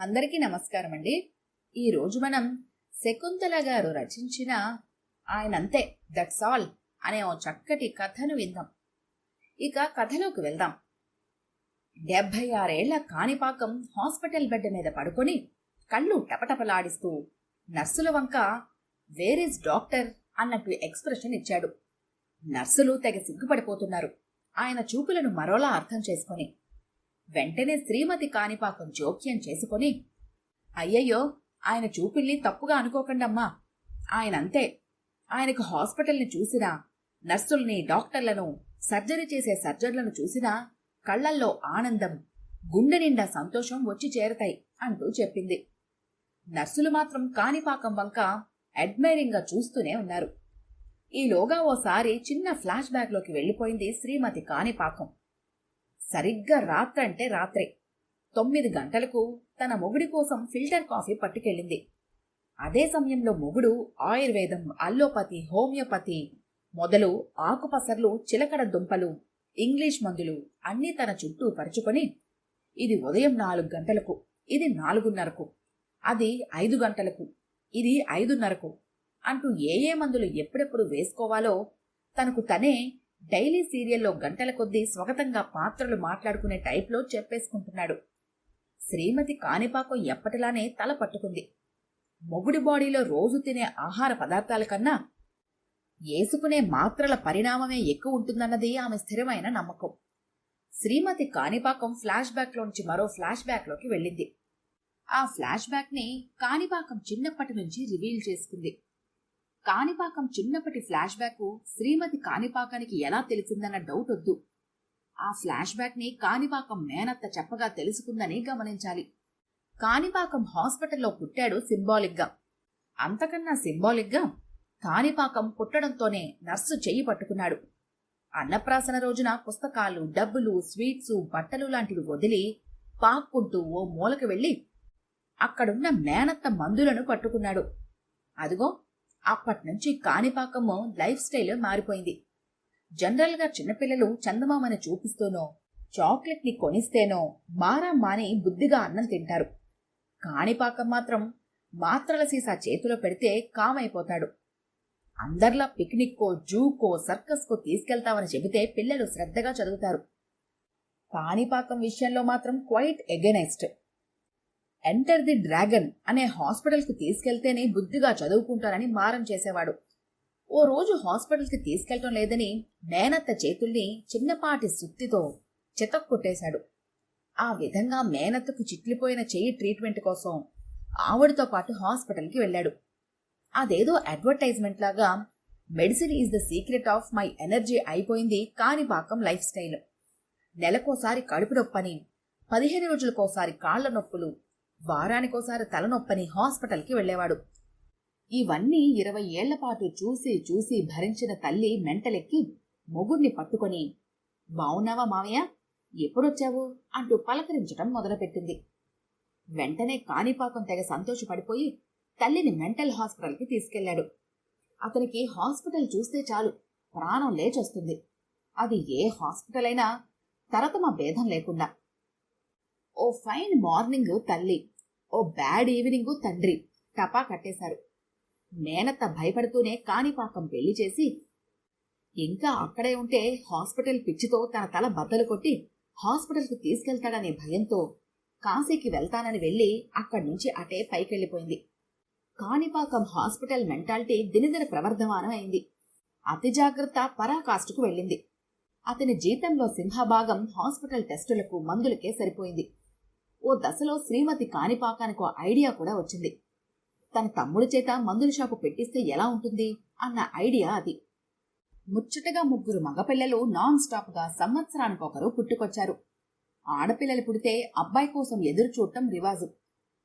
అందరికీ నమస్కారం అండి ఈరోజు మనం శకుంతల గారు రచించిన ఆయనంతే దట్స్ ఆల్ అనే ఓ చక్కటి కథను విందాం. ఇక కథలోకి వెళ్దాం. డెబ్భై ఆరేళ్ళ కాణిపాకం హాస్పిటల్ బెడ్ మీద పడుకొని కళ్ళు టపటపలాడిస్తూ నర్సుల వంక వేర్ ఇస్ డాక్టర్? అన్నట్టు ఎక్స్ప్రెషన్ ఇచ్చాడు. నర్సులు తెగ సిగ్గుపడిపోతున్నారు. ఆయన చూపులను మరోలా అర్థం చేసుకొని వెంటనే శ్రీమతి కాణిపాకం జోక్యం చేసుకొని అయ్యయ్యో ఆయన చూపిల్ని తప్పుగా అనుకోకండమ్మా. ఆయనంతే. ఆయనకు హాస్పిటల్ని చూసినా నర్సుల్ని డాక్టర్లను సర్జరీ చేసే సర్జన్లను చూసినా కళ్ళల్లో ఆనందం గుండె నిండా సంతోషం వచ్చి చేరతాయి అంటూ చెప్పింది. నర్సులు మాత్రం కాణిపాకం వంక అడ్మైరింగ్గా చూస్తూనే ఉన్నారు. ఈలోగా ఓసారి చిన్న ఫ్లాష్ బ్యాక్లోకి వెళ్ళిపోయింది వెళ్ళిపోయింది శ్రీమతి కాణిపాకం. సరిగ్గా రాత్రంటే రాత్రే. తొమ్మిది గంటలకు తన మొగుడి కోసం ఫిల్టర్ కాఫీ పట్టుకెళ్ళింది. అదే సమయంలో మొగుడు ఆయుర్వేదం అల్లోపతి హోమియోపతి మొదలు ఆకుపసర్లు చిలకడ దుంపలు ఇంగ్లీష్ మందులు అన్నీ తన చుట్టూ పరుచుకొని ఇది ఉదయం నాలుగు గంటలకు ఇది నాలుగున్నరకు అది ఐదు గంటలకు ఇది ఐదున్నరకు అంటూ ఏ ఏ మందులు ఎప్పుడెప్పుడు వేసుకోవాలో తనకు తనే డైలీ సీరియల్లో గంటల కొద్దీ స్వగతంగా పాత్రలు మాట్లాడుకునే టైప్లో చెప్పేసుకుంటున్నాడు. శ్రీమతి కాణిపాకం ఎప్పటిలానే తల పట్టుకుంది. మొగుడి బాడీలో రోజు తినే ఆహార పదార్థాల కన్నా ఏసుకునే మాత్రల పరిణామమే ఎక్కువ ఉంటుందన్నది ఆమె స్థిరమైన నమ్మకం. శ్రీమతి కాణిపాకం ఫ్లాష్ బ్యాక్లోంచి మరో ఫ్లాష్ బ్యాక్లోకి వెళ్ళింది. ఆ ఫ్లాష్ బ్యాక్ని కాణిపాకం చిన్నప్పటి నుంచి రివీల్ చేసుకుంది. కాణిపాకం చిన్నప్పటి ఫ్లాష్ బ్యాక్ శ్రీమతి కాణిపాకానికి ఎలా తెలిసిందన్న డౌట్ వద్దు. ఆ ఫ్లాష్ బ్యాక్ని కాణిపాకం మేనత్త చెప్పగా తెలుసుకుందని గమనించాలి. కాణిపాకం హాస్పిటల్లో పుట్టాడు సింబాలిక్గా. అంతకన్నా సింబాలిక్గా కాణిపాకం పుట్టడంతోనే నర్సు చెయ్యి పట్టుకున్నాడు. అన్నప్రాసన రోజున పుస్తకాలు డబ్బులు స్వీట్స్ బట్టలు లాంటివి వదిలి పాక్కుంటూ ఓ మూలకు వెళ్ళి అక్కడున్న మేనత్త మందులను పట్టుకున్నాడు. అదిగో అప్పట్నుంచి కాణిపాకము లైఫ్ స్టైల్ మారిపోయింది. జనరల్గా చిన్నపిల్లలు చందమామని చూపిస్తూనో చాక్లెట్ని కొనిస్తేనో మారా మాని బుద్ధిగా అన్నం తింటారు. కాణిపాకం మాత్రం మాత్రల సీసా చేతిలో పెడితే కామైపోతాడు. అందర్లా పిక్నిక్కో జూకో సర్కస్కో తీసుకెళ్తామని చెబితే పిల్లలు శ్రద్ధగా చదువుతారు. కాణిపాకం విషయంలో మాత్రం quite organised enter the dragon అనే హాస్పిటల్కి తీసుకెళ్తేనే బుద్ధిగా చదువుకుంటారని మారం చేసేవాడు. ఓ రోజు హాస్పిటల్కి తీసుకెళ్ళటం లేదని మేనత్త చేతుల్ని చిన్నపాటి సుత్తితో చితక్కొట్టేశాడు. ఆ విధంగా మేనత్తకు చిట్లిపోయిన చెయ్యి ట్రీట్మెంట్ కోసం ఆవిడతో పాటు హాస్పిటల్కి వెళ్ళాడు. అదేదో అడ్వర్టైజ్మెంట్ లాగా medicine is the secret of my energy అయిపోయింది కాణిపాకం లైఫ్ స్టైల్. నెలకోసారి కడుపు నొప్పని పదిహేను రోజులకోసారి కాళ్ళ నొప్పులు వారానికోసారి తలనొప్పని హాస్పిటల్కి వెళ్ళేవాడు ఇవన్నీ ఇరవై ఏళ్ళపాటు చూసి చూసి భరించిన తల్లి మెంటలెక్కి మొగుణ్ణి పట్టుకొని బావున్నావా మావయ్య? ఎప్పుడొచ్చావు? అంటూ పలకరించటం మొదలుపెట్టింది. వెంటనే కాణిపాకం తెగ సంతోషపడిపోయి తల్లిని మెంటల్ హాస్పిటల్కి తీసుకెళ్ళాడు అతనికి హాస్పిటల్ చూస్తే చాలు ప్రాణం లేచొస్తుంది. అది ఏ హాస్పిటల్ అయినా తరతమ భేదం లేకుండా ఓ ఫైన్ మార్నింగ్ తల్లి ఓ బ్యాడ్ ఈవినింగ్ తండ్రి టపా కట్టేశారు. మేనత్త భయపడుతూనే కాణిపాకం పెళ్ళి చేసి ఇంకా అక్కడే ఉంటే హాస్పిటల్ పిచ్చితో తన తల బద్దలు కొట్టి హాస్పిటల్కి తీసుకెళ్తాడనే భయంతో కాశీకి వెళ్తానని వెళ్ళి అక్కడి నుంచి అటే పైకెళ్ళిపోయింది కాణిపాకం హాస్పిటల్ మెంటాలిటీ దినదిన ప్రవర్ధమానం అయింది. అతి జాగ్రత్త పరాకాష్ఠకు వెళ్ళింది. అతని జీతంలో సింహభాగం హాస్పిటల్ టెస్టులకు మందులకే సరిపోయింది. ఓ దశలో శ్రీమతి కాణిపాకానికి ఓ ఐడియా కూడా వచ్చింది. తన తమ్ముడి చేత మందుల షాపు పెట్టిస్తే ఎలా ఉంటుంది? అన్న ఐడియా అది. ముచ్చటగా ముగ్గురు మగపిల్లలు నాన్ స్టాప్గా సంవత్సరానికొకరు పుట్టుకొచ్చారు. ఆడపిల్లలు పుడితే అబ్బాయి కోసం ఎదురు చూడటం రివాజు.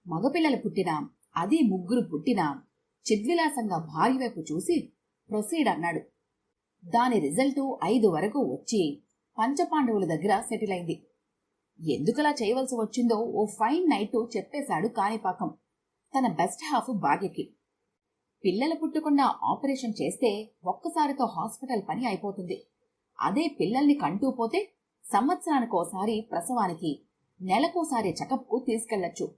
మగపిల్లలు పుట్టినా అది ముగ్గురు పుట్టినా చిద్విలాసంగా భార్య వైపు చూసి ప్రొసీడ్ అన్నాడు. దాని రిజల్టు ఐదు వరకు వచ్చి పంచపాండవుల దగ్గర సెటిల్ అయింది. ఎందుకలా చేయవలసి వచ్చిందో ఓ ఫైన్ నైట్ చెప్పేశాడు కాణిపాకం. తన బెస్ట్ హాఫ్ భార్యకి పిల్లలు పుట్టకుండా ఆపరేషన్ చేస్తే ఒక్కసారితో హాస్పిటల్ పని అయిపోతుంది. అదే పిల్లల్ని కంటూ పోతే సంవత్సరానికోసారి ప్రసవానికి నెలకోసారి చెకప్కు తీసుకెళ్ళొచ్చు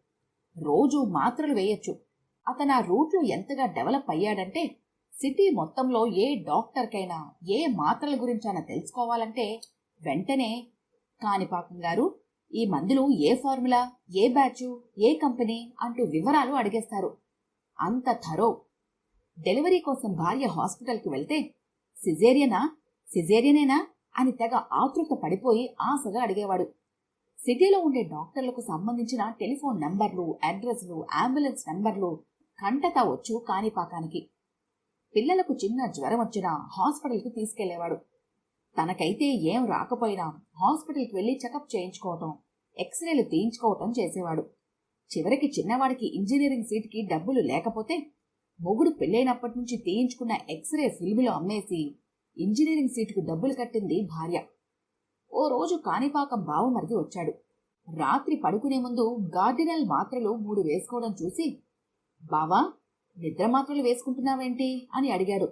రోజు మాత్రలు వేయొచ్చు. అతను ఆ రూట్లో ఎంతగా డెవలప్ అయ్యాడంటే సిటీ మొత్తంలో ఏ డాక్టర్కైనా ఏ మాత్రల గురించైనా తెలుసుకోవాలంటే వెంటనే కాణిపాకం గారు ఈ మందులు ఏ ఫార్ములా ఏ బ్యాచు ఏ కంపెనీ అంటూ వివరాలు అడిగేస్తారు. అంత థరో. డెలివరీ కోసం భార్య హాస్పిటల్కి వెళ్తే సిజేరియనా సిజేరియనేనా అని తెగ ఆతృత పడిపోయి ఆశగా అడిగేవాడు. సిటీలో ఉండే డాక్టర్లకు సంబంధించిన టెలిఫోన్ నంబర్లు అడ్రస్లు అంబులెన్స్ నంబర్లు కంటతా వచ్చు కాణిపాకానికి పిల్లలకు చిన్న జ్వరం వచ్చినా హాస్పిటల్కి తీసుకెళ్ళేవాడు. తనకైతే ఏం రాకపోయినా హాస్పిటల్కి వెళ్ళి చెకప్ చేయించుకోవటం ఎక్స్రేలు తీయించుకోవటం చేసేవాడు. చివరికి చిన్నవాడికి ఇంజనీరింగ్ సీట్కి డబ్బులు లేకపోతే మొగుడు పెళ్ళైనప్పటి నుంచి తీయించుకున్న ఎక్స్రే ఫిల్ములు అమ్మేసి ఇంజనీరింగ్ సీటుకు డబ్బులు కట్టింది భార్య. ఓ రోజు కాణిపాకం బావమరిది వచ్చాడు. రాత్రి పడుకునే ముందు గార్డినల్ మాత్రలు మూడు వేసుకోవడం చూసి బావా నిద్ర మాత్రలు వేసుకుంటున్నావేంటి? అని అడిగాడు.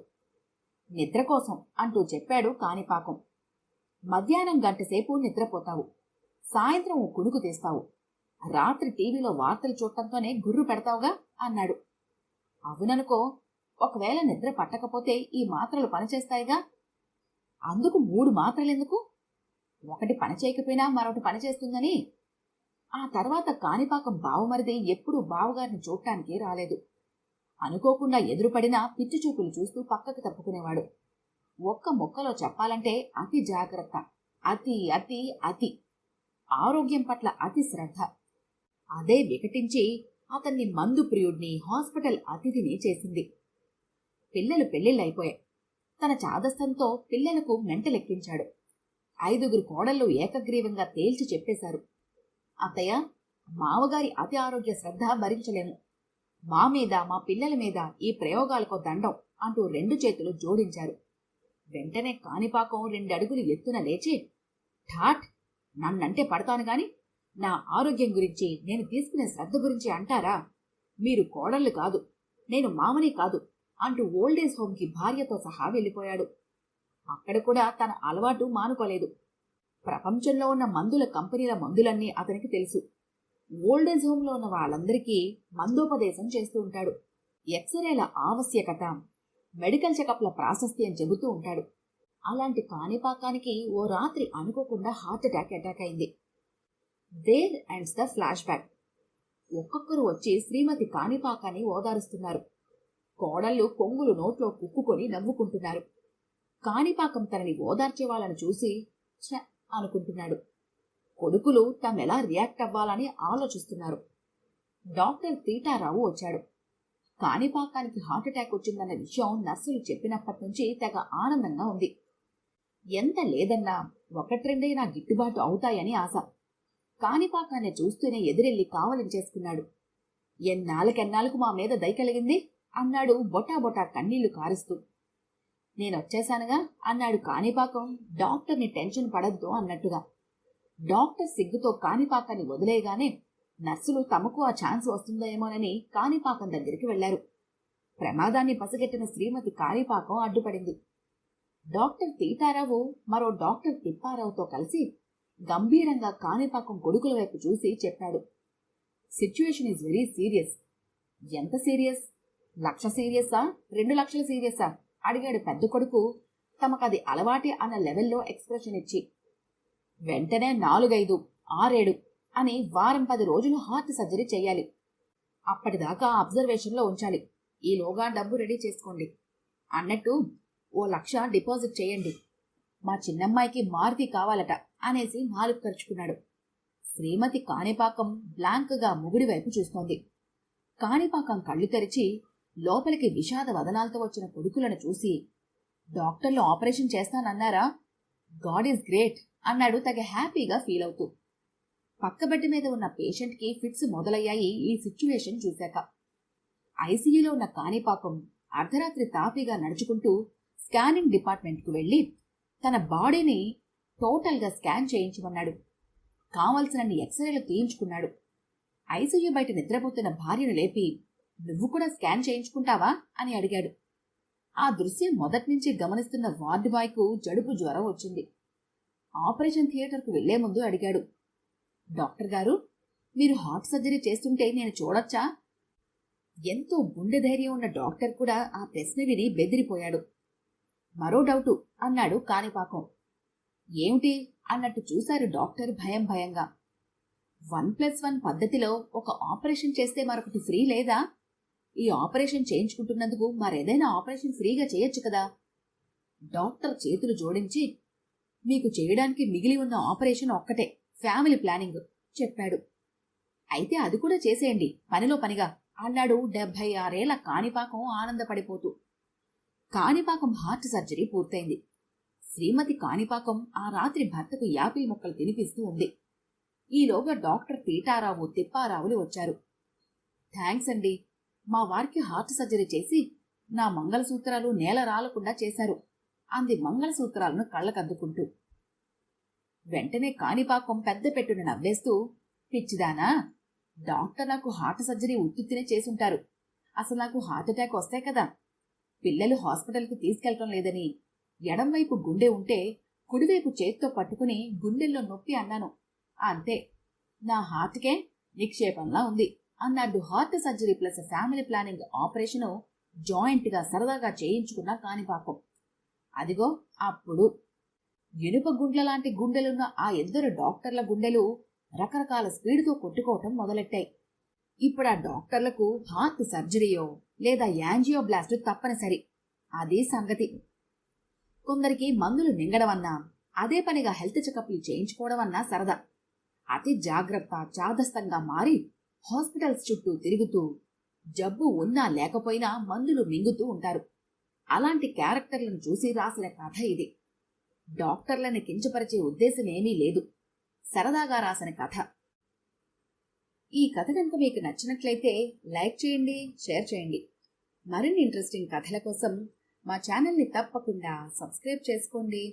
నిద్ర కోసం అంటూ చెప్పాడు కాణిపాకం. మధ్యాహ్నం గంటసేపు నిద్రపోతావు. సాయంత్రం కునుకు తీస్తావు. రాత్రి టీవీలో వార్తలు చూడటంతోనే గుర్రు పెడతావుగా? అన్నాడు. అవుననుకో ఒకవేళ నిద్ర పట్టకపోతే ఈ మాత్రలు పనిచేస్తాయిగా? అందుకు మూడు మాత్రలెందుకు? ఒకటి పని చేయకపోయినా మరొకటి పని చేస్తుందని. ఆ తర్వాత కాణిపాకం బావమరిది ఎప్పుడూ బావగారిని చూడటానికి రాలేదు. అనుకోకుండా ఎదురుపడినా పిచ్చిచూపులు చూస్తూ పక్కకు తప్పుకునేవాడు. ఒక్క మొక్కలో చెప్పాలంటే అతి జాగ్రత్త. అతి అతి అతి. ఆరోగ్యం పట్ల అతి శ్రద్ధ. అదే వికటించి అతన్ని మందు ప్రియుడిని హాస్పిటల్ అతిథిని చేసింది. పిల్లలు పెళ్ళిళ్ళైపోయాయి తన చాదస్తంతో పిల్లలకు మెంటలెక్కించాడు. ఐదుగురు కోడళ్ళు ఏకగ్రీవంగా తేల్చి చెప్పేశారు. అత్తయ్య మావగారి అతి ఆరోగ్య శ్రద్ధ భరించలేము. మా మీద మా పిల్లల మీద ఈ ప్రయోగాలకో దండం అంటూ రెండు చేతులు జోడించారు. వెంటనే కాణిపాకం రెండడుగులు ఎత్తున లేచి ఠాట్ నన్నంటే పడతాను గాని నా ఆరోగ్యం గురించి నేను తీసుకునే శ్రద్ధ గురించి అంటారా? మీరు కోడళ్ళు కాదు నేను మామని కాదు అంటూ ఓల్డేజ్ హోమ్కి భార్యతో సహా వెళ్ళిపోయాడు. అక్కడ కూడా తన అలవాటు మానుకోలేదు. ప్రపంచంలో ఉన్న మందుల కంపెనీల మందులన్నీ అతనికి తెలుసు. ఓల్డేజ్ హోమ్లో ఉన్న వాళ్ళందరికీ మందోపదేశం చేస్తూ ఉంటాడు. ఎక్స్రేల ఆవశ్యకత మెడికల్ చెకప్ల ప్రాశస్త్యం చెబుతూ ఉంటాడు. అలాంటి కాణిపాకానికి ఓ రాత్రి అనుకోకుండా హార్ట్ అటాక్ అటాక్ అయింది. There ends the flash back. ఒక్కొక్కరు వచ్చి శ్రీమతి కాణిపాకాన్ని ఓదారుస్తున్నారు. కోడళ్ళు కొంగులు నోట్లో కుక్కుకొని నవ్వుకుంటున్నారు. కాణిపాకం తనని ఓదార్చే వాళ్ళని చూసి ఛ అనుకుంటున్నాడు. కొడుకులు తమెలా రియాక్ట్ అవ్వాలని ఆలోచిస్తున్నారు. డాక్టర్ తీటారావు వచ్చాడు. కాణిపాకానికి హార్ట్ అటాక్ వచ్చిందన్న విషయం నర్సులు చెప్పినప్పటి నుంచి తెగ ఆనందంగా ఉంది. ఎంత లేదన్నా ఒకట్రెండైనా గిట్టుబాటు అవుతాయని ఆశ. కాణిపాకాన్ని చూస్తూనే ఎదురెళ్ళి కావలించేసుకున్నాడు ఎన్నాళ్ళకెన్నాళ్ళకు మా మీద దయ కలిగింది? అన్నాడు బొటా బొటా కన్నీళ్ళు కారుస్తూ. నేనొచ్చేశానుగా? అన్నాడు కాణిపాకం. డాక్టర్ని టెన్షన్ పడద్దు అన్నట్టుగా. డాక్టర్ సిగ్గుతో కాణిపాకాన్ని వదిలేయగానే నర్సులు తమకు ఆ ఛాన్స్ వస్తుందేమోనని కాణిపాకం దగ్గరికి వెళ్ళారు. ప్రమాదాన్ని పసిగట్టిన శ్రీమతి కాణిపాకం అడ్డుపడింది. డాక్టర్ తీతారావు మరో డాక్టర్ తిప్పారావుతో కలిసి గంభీరంగా కాణిపాకం కొడుకుల వైపు చూసి చెప్పాడు. Situation is very serious. ఎంత సీరియస్? లక్ష సీరియసా? రెండు లక్షల సీరియసా? అడిగాడు పెద్ద కొడుకు తమకది అలవాటే అన్న లెవెల్లో ఎక్స్ప్రెషన్ ఇచ్చి. వెంటనే నాలుగైదు ఆరేడు అని వారం పది రోజులు హార్ట్ సర్జరీ చేయాలి. అప్పటిదాకా అబ్జర్వేషన్లో ఉంచాలి. ఈలోగా డబ్బు రెడీ చేసుకోండి. అన్నట్టు ఓ లక్ష డిపాజిట్ చేయండి. మా చిన్నమ్మాయికి మారుతి కావాలట అనేసి నాలుగు ఖర్చుకున్నాడు శ్రీమతి కాణిపాకం బ్లాంక్గా ముగుడి వైపు చూస్తోంది. కాణిపాకం కళ్ళు తెరిచి లోపలికి విషాద వదనాలతో వచ్చిన కొడుకులను చూసి డాక్టర్లు ఆపరేషన్ చేస్తానన్నారా? God is great! అన్నాడు తగ హ్యాపీగా ఫీల్ అవుతూ. పక్క బెడ్ మీద ఉన్న పేషెంట్కి ఫిట్స్ మొదలయ్యాయి ఈ సిచ్యువేషన్ చూశాక. ఐసీయూలో ఉన్న కాణిపాకం అర్ధరాత్రి తాపీగా నడుచుకుంటూ స్కానింగ్ డిపార్ట్మెంట్కు వెళ్ళి తన బాడీని టోటల్గా స్కాన్ చేయించమన్నాడు. కావలసినన్ని ఎక్స్రేలు తీయించుకున్నాడు. ఐసీయూ బయట నిద్రపోతున్న భార్యను లేపి నువ్వు కూడా స్కాన్ చేయించుకుంటావా? అని అడిగాడు. ఆ దృశ్యం మొదటి నుంచి గమనిస్తున్న వార్డు బాయ్కు జడుపు జ్వరం వచ్చింది. ఆపరేషన్ థియేటర్కు వెళ్ళే ముందు అడిగాడు. డాక్టర్ గారు మీరు హార్ట్ సర్జరీ చేస్తుంటే నేను చూడొచ్చా? ఎంతో గుండె ధైర్యం ఉన్న డాక్టర్ కూడా ఆ ప్రశ్న విని బెదిరిపోయాడు. మరో డౌటు అన్నాడు కాణిపాకం. ఏమిటి? అన్నట్టు చూశారు డాక్టర్ భయం భయంగా. వన్ ప్లస్ వన్ పద్ధతిలో ఒక ఆపరేషన్ చేస్తే మరొకటి ఫ్రీ లేదా? ఈ ఆపరేషన్ చేయించుకుంటున్నందుకు మరేదైనా ఆపరేషన్ ఫ్రీగా చేయొచ్చు కదా? డాక్టర్ చేతులు జోడించి మీకు చేయడానికి మిగిలి ఉన్న ఆపరేషన్ ఒక్కటే ఫ్యామిలీ ప్లానింగ్ చెప్పాడు. అయితే అది కూడా చేసేయండి పనిలో పనిగా అన్నాడు డెబ్భై ఆరేళ్ళ కాణిపాకం ఆనందపడిపోతూ. కాణిపాకం హార్ట్ సర్జరీ పూర్తయింది. శ్రీమతి కాణిపాకం ఆ రాత్రి భర్తకు యాపిల్ ముక్కలు తినిపిస్తూ ఉంది. ఈలోగా డాక్టర్ తీటారావు తిప్పారావులు వచ్చారు. థ్యాంక్స్ అండి మా వారికి హార్ట్ సర్జరీ చేసి నా మంగళసూత్రాలు నేల రాలకుండా చేశారు. అంది మంగళసూత్రాలను కళ్ళకద్దుకుంటూ. వెంటనే కాణిపాకం పెద్ద పెట్టుని నవ్వేస్తూ పిచ్చిదానా డాక్టర్ నాకు హార్ట్ సర్జరీ ఉత్తుత్తినే చేసుంటారు. అసలు నాకు హార్ట్ అటాక్ వస్తాయి కదా. పిల్లలు హాస్పిటల్కి తీసుకెళ్ళటం లేదని ఎడంవైపు గుండె ఉంటే కుడివైపు చేత్తో పట్టుకుని గుండెల్లో నొప్పి అన్నాను. అంతే. నా హార్ట్కే నిక్షేపంలా ఉంది అన్నాడు heart surgery plus family planning operation జాయింట్గా సరదాగా చేయించుకున్న కాణిపాకం. అదిగో అప్పుడు ఇనుప గుండ్ల లాంటి గుండెలున్న ఆ ఇద్దరు డాక్టర్ల గుండెలు రకరకాల స్పీడ్తో కొట్టుకోవటం మొదలెట్టాయి. ఇప్పుడు ఆ డాక్టర్లకు హార్ట్ సర్జరీయో లేదా యాంజియోబ్లాస్ట్ తప్పనిసరి. అదే సంగతి. కొందరికి మందులు మింగడమన్నా అదే పనిగా హెల్త్ చెకప్లు చేయించుకోవడం అన్నా సరదా. అతి జాగ్రత్త చాదస్తంగా మారి హాస్పిటల్స్ చుట్టూ తిరుగుతూ జబ్బు ఉన్నా లేకపోయినా మందులు మింగుతూ ఉంటారు. అలాంటి క్యారెక్టర్లను చూసి రాసిన కథ ఇది. డాక్టర్లని కించపరిచే ఉద్దేశం ఏమీ లేదు. సరదాగా రాసిన కథ. ఈ కథ కనుక మీకు నచ్చినట్లయితే లైక్ చేయండి షేర్ చేయండి. మరిన్ని ఇంట్రెస్టింగ్ కథల కోసం మా ఛానల్ని తప్పకుండా సబ్స్క్రైబ్ చేసుకోండి.